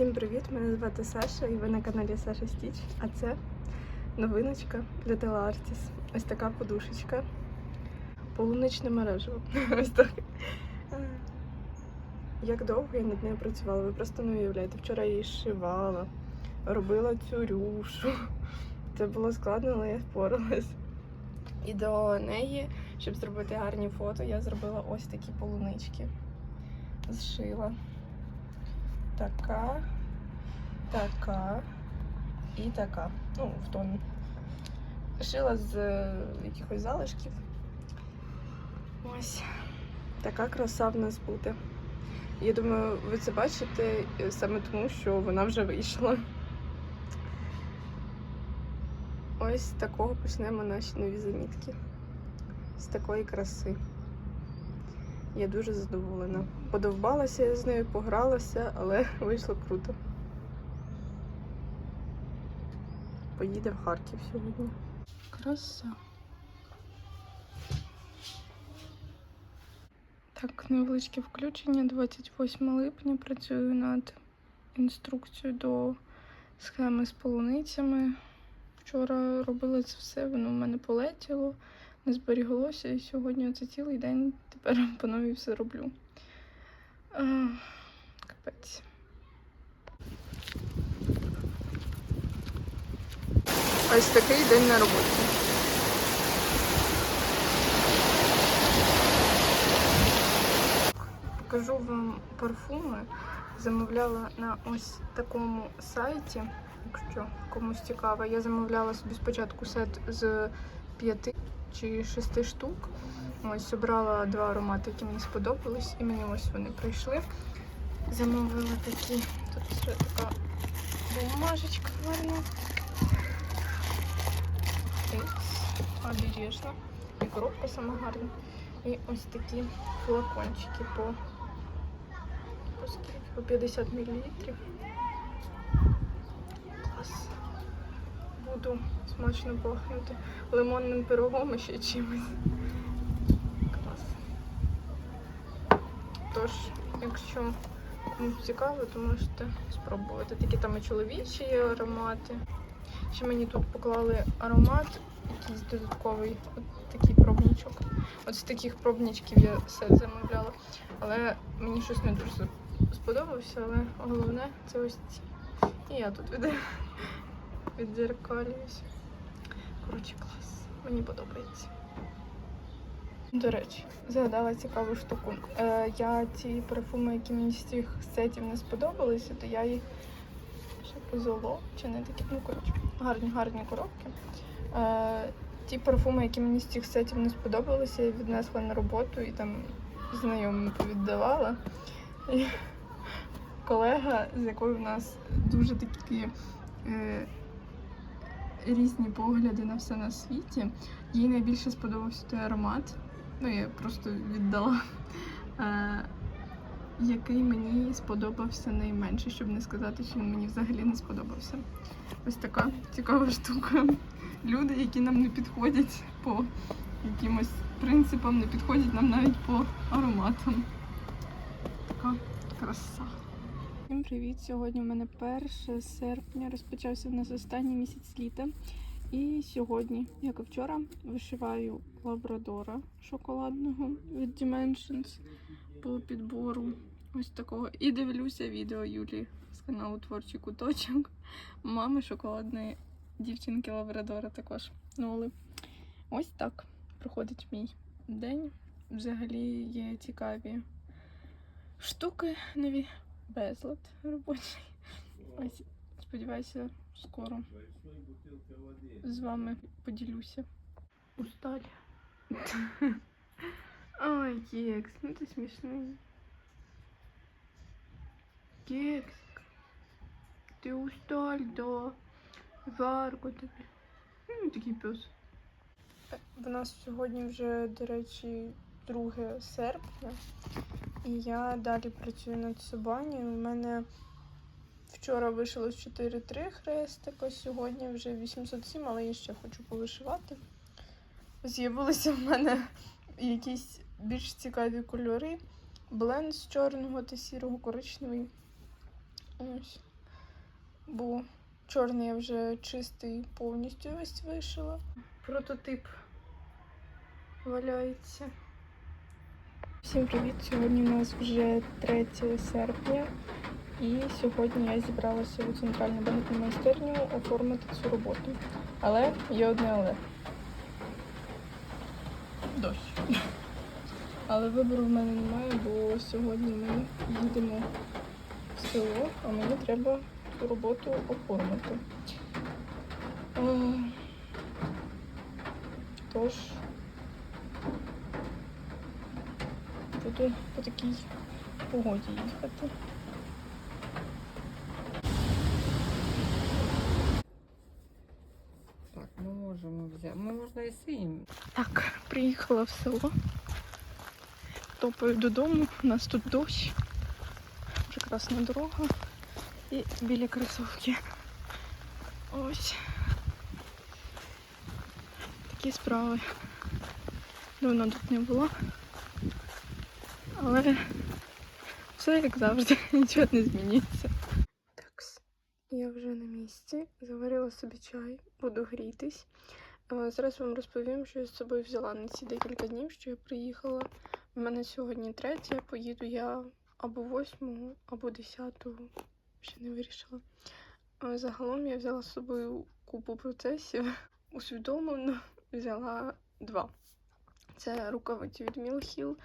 Всім привіт! Мене звати Саша і ви на каналі Саша Стіч. А це новиночка для Телеартіс. Ось така подушечка. Полуничне мережево. Ось так. Як довго я над нею працювала, ви просто не уявляєте. Вчора я її шивала, робила цю рюшу. Це було складно, але я впоралась. І до неї, щоб зробити гарні фото, я зробила ось такі полунички. Зшила. Така, така і така. Ну, в тон. Шила з е, якихось залишків. Ось така краса в нас буде. Я думаю, ви це бачите е, саме тому, що вона вже вийшла. Ось такого почнемо наші нові замітки. З такої краси. Я дуже задоволена. Подовбалася я з нею, погралася, але вийшло круто. Поїде в Харків сьогодні. Краса. Так, невеличке включення. 28 липня працюю над інструкцією до схеми з полуницями. Вчора робила це все, воно в мене полетіло не зберіглося, і сьогодні це цілий день тепер по новій все роблю. А, капець. Ось такий день на роботі. Покажу вам парфуми. Замовляла на ось такому сайті, якщо комусь цікаво. Я замовляла собі спочатку сет з п'яти чи шести штук. Ось обрала два аромати, які мені сподобались, і мені ось вони прийшли. Замовила такі. Тут ще така бумажечка гарна. Обережно. І коробка сама гарна. І ось такі флакончики по, по скільки? По 50 мл. Клас. Буду смачно пахнути лимонним пирогом і ще чимось. Клас. Тож, якщо комусь цікаво, то можете спробувати. Такі там і чоловічі є аромати. Ще мені тут поклали аромат, якийсь додатковий, от такий пробничок. От з таких пробничків я сет замовляла. Але мені щось не дуже сподобався, але головне це ось ці. І я тут від... віддзеркалююсь. Коротше, клас. Мені подобається. До речі, згадала цікаву штуку. Е, я ті парфуми, які мені з цих сетів не сподобалися, то я їх ще позоло, чи не такі, ну коротше, гарні гарні коробки. Е, ті парфуми, які мені з цих сетів не сподобалися, я віднесла на роботу і там знайомим повіддавала. І колега, з якою в нас дуже такі. Е, різні погляди на все на світі. Їй найбільше сподобався той аромат. Ну, я просто віддала, е, який мені сподобався найменше, щоб не сказати, що він мені взагалі не сподобався. Ось така цікава штука. Люди, які нам не підходять по якимось принципам, не підходять нам навіть по ароматам. Така краса. Всім привіт! Сьогодні у мене 1 серпня розпочався в нас останній місяць літа. І сьогодні, як і вчора, вишиваю лабрадора шоколадного від Dimensions по підбору ось такого. І дивлюся відео Юлі з каналу Творчий куточок. Мами шоколадної дівчинки лабрадора також. Ноли. Ось так проходить мій день. Взагалі є цікаві штуки нові безлад робочий. Ось, сподіваюся, скоро з вами поділюся. Усталь. Ой, кекс, ну ти смішний. Кексик. Ти усталь, да. Жарко тобі. Ну, такий пес. В нас сьогодні вже, до речі, 2 серпня. І я далі працюю над собані. У мене вчора вишилось 4-3 хрестика, сьогодні вже 807, але я ще хочу повишивати. З'явилися в мене якісь більш цікаві кольори. Бленд з чорного та сірого коричневий. Ось. бо чорний я вже чистий повністю весь вишила. Прототип валяється. Всім привіт! Сьогодні у нас вже 3 серпня, і сьогодні я зібралася у центральну багатну майстерню оформити цю роботу. Але є одне але. Дощ. Але вибору в мене немає, бо сьогодні ми їдемо в село, а мені треба цю роботу оформити. Е, Тож буду по такій погоді їхати. Так, ми можемо взяти. Ми можна і синім. Так, приїхала в село. Топаю додому, у нас тут дощ. Прекрасна дорога. І біля кросовки. Ось. Такі справи. Давно тут не було. Але все як завжди, нічого не зміниться. Так, я вже на місці. Заварила собі чай, буду грітись. Е, Зараз вам розповім, що я з собою взяла на ці декілька днів, що я приїхала. У мене сьогодні третя, поїду я або восьму, або десяту, ще не вирішила. Е, Загалом я взяла з собою купу процесів. Усвідомлено взяла два. Це рукавиці від Мілхіл.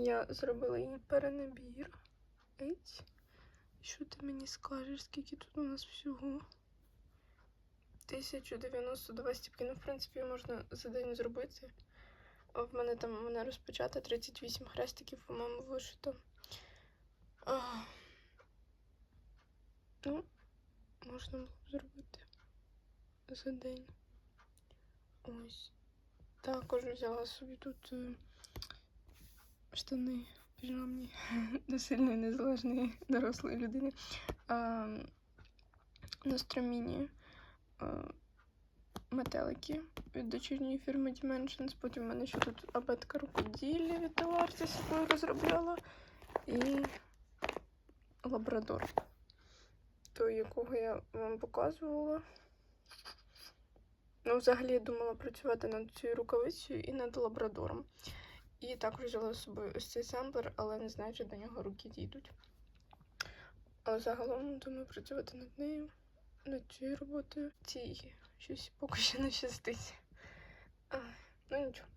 Я зробила їй перенабір. Еть. Що ти мені скажеш, скільки тут у нас всього? 1092 стіпки. Ну, в принципі, можна за день зробити. А В мене там вона розпочата 38 хрестиків, по-моєму, вишито. А, ну, можна було б зробити за день. Ось. Також взяла собі тут е, штани піжамні до сильної незалежної дорослої людини. А, на строміні е, метелики від дочірньої фірми Dimensions. Потім в мене ще тут абетка рукоділля від Деларці собою розробляла. І лабрадор. Той, якого я вам показувала. Ну, взагалі я думала працювати над цією рукавицею і над лабрадором. І також взяла з собою ось цей семплер, але не знаю, чи до нього руки дійдуть. Але загалом думаю працювати над нею, над цією роботою. Цій щось поки що не щастить. А, ну нічого,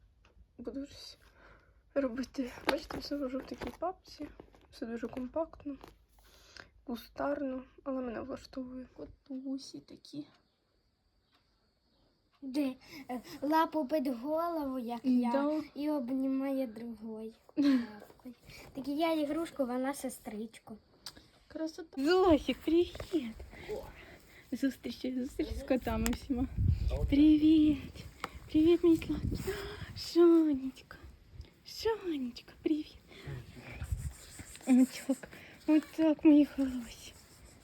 буду щось робити. Бачите, все вожу в такій папці. Все дуже компактно, кустарно, але мене влаштовує. Котусі такі. Де лапу під голову, як я, і обнімає другою лапкою. Так я ігрушку, вона сестричку. Красота. Зосик, привіт! Зустрічі, зустріч з котами всіма. Привіт! Привіт, мій сладкий. Сонечка. Сонечка, привіт. Отак, отак, мої хороші.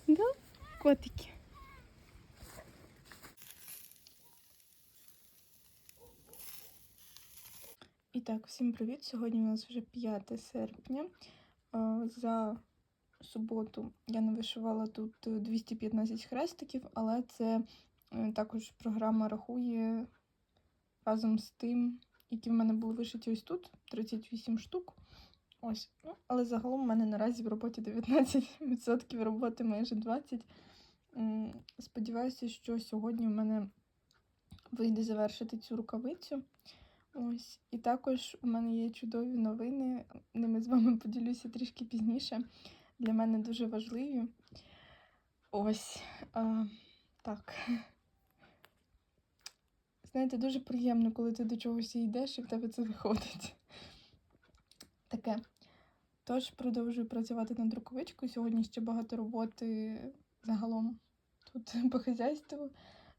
Да? Котики. І так, всім привіт. Сьогодні у нас вже 5 серпня. Е, За суботу я не вишивала тут 215 хрестиків, але це е, також програма рахує разом з тим, які в мене були вишиті ось тут 38 штук. Ось. Ну, але загалом у мене наразі в роботі 19% роботи майже 20%. Сподіваюся, що сьогодні в мене вийде завершити цю рукавицю. Ось. І також у мене є чудові новини. Ними з вами поділюся трішки пізніше. Для мене дуже важливі. Ось. А, так. Знаєте, дуже приємно, коли ти до чогось йдеш і в тебе це виходить. Таке. Тож продовжую працювати над рукавичкою. Сьогодні ще багато роботи загалом тут по хазяйству.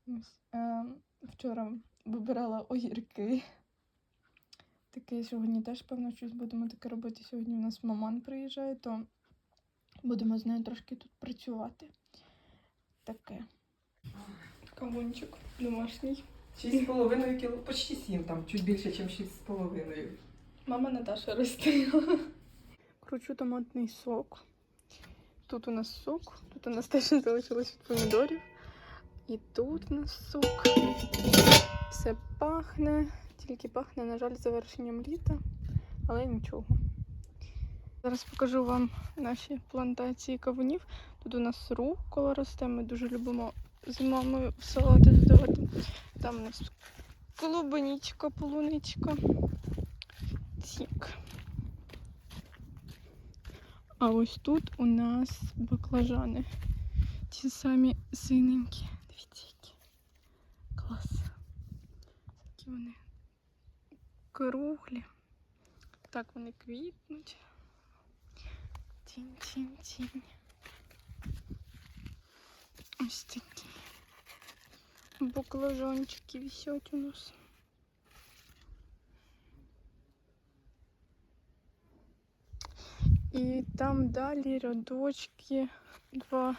Ось. Е, вчора вибирала огірки. Таке сьогодні теж, певно, щось будемо таке робити. Сьогодні у нас маман приїжджає, то будемо з нею трошки тут працювати. Таке. Кавунчик домашній. Шість з половиною кіло, почти сім, там чуть більше, ніж шість з половиною. Мама Наташа розстріла. Кручу томатний сок. Тут у нас сок, тут у нас теж залишилось від помідорів. І тут у нас сок. Все пахне, тільки пахне, на жаль, завершенням літа, але нічого. Зараз покажу вам наші плантації кавунів. Тут у нас рукола росте, ми дуже любимо з мамою в салати додавати. Там у нас клубничка, полуничка. Тік. А ось тут у нас баклажани. Ті самі синенькі. Дивіться, які. Клас. Такі вони круглі. Так вони квітнуть. Тінь, тінь, тінь. Ось такі. Баклажанчики висять у нас. І там далі рядочки два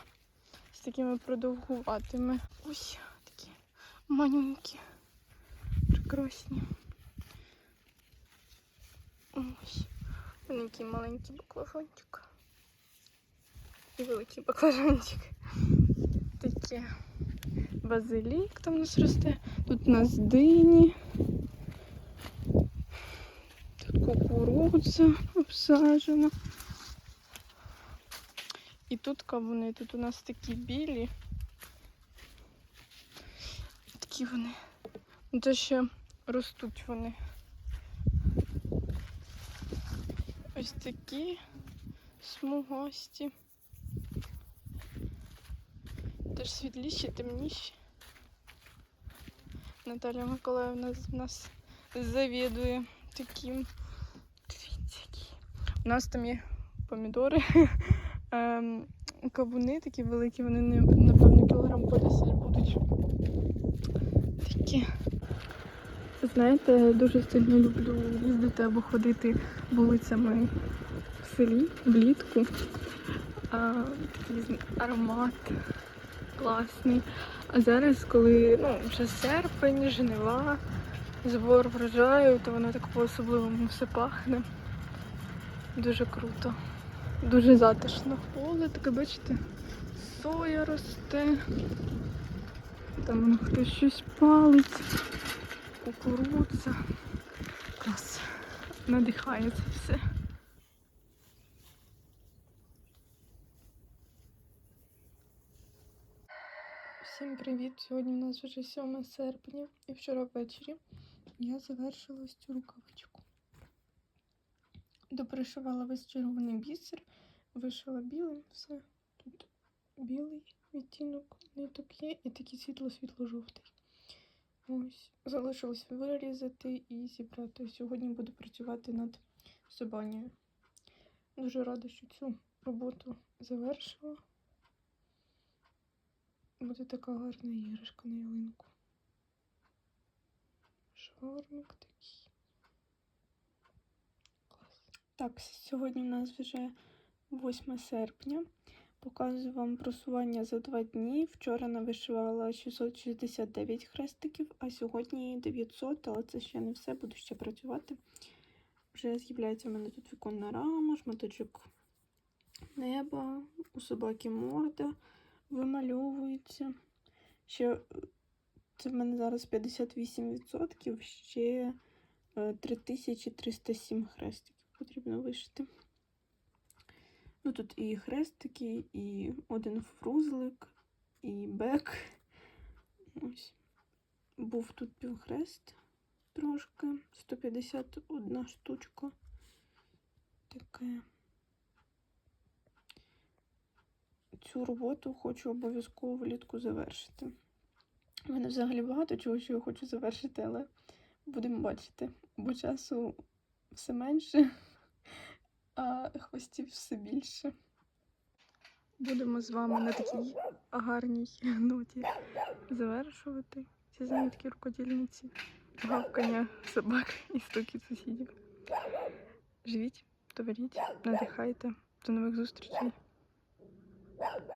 з такими продовгуватими. Ось такі манюнькі, прекрасні. Ось. Маленький маленький баклажанчик. І великий баклажанчик. Таке базилік там у нас росте. Тут у нас дині. Тут кукурудза обсаджена. І тут кавуни, тут у нас такі білі. Такі вони. Ну, Це ще ростуть вони. Ось такі смугасті. Теж світліші, темніші. Наталя Миколаївна з нас завідує таким. Дивіться. У нас там є помідори. Ем, кавуни такі великі, вони напевно кілограм по 10 будуть. Такі. Знаєте, дуже сильно люблю їздити або ходити вулицями в селі влітку. А, аромат класний. А зараз, коли ну, вже серпень, жнива, збор врожаю, то воно так по-особливому все пахне. Дуже круто. Дуже затишно. Поле таке, бачите, соя росте. Там воно хтось щось палить. Кукурудза. Клас. Надихає це все. Всім привіт! Сьогодні у нас вже 7 серпня і вчора ввечері я завершила ось цю рукавичку. Допришивала весь червоний бісер, вишила білим, все. Тут білий відтінок ниток є і такий світло-світло-жовтий. Ось, залишилось вирізати і зібрати. Сьогодні буду працювати над собанію. Дуже рада, що цю роботу завершила. Буде така гарна іграшка на ялинку. Шармик такий. Клас. Так, сьогодні у нас вже 8 серпня. Показую вам просування за два дні. Вчора навишивала 669 хрестиків, а сьогодні 900, але це ще не все, буду ще працювати. Вже з'являється в мене тут віконна рама, шматочок неба, у собаки морда вимальовується. Ще е, це в мене зараз 58%, ще е, 3307 хрестиків потрібно вишити. Ну, тут і хрестики, і один фрузлик, і бек. Ось. Був тут півхрест трошки, 151 штучка. Таке. Цю роботу хочу обов'язково влітку завершити. У мене взагалі багато чого, що я хочу завершити, але будемо бачити, бо часу все менше, а хвостів все більше. Будемо з вами на такій гарній ноті завершувати ці замітки рукодільниці, гавкання собак і стуки сусідів. Живіть, творіть, надихайте. До нових зустрічей.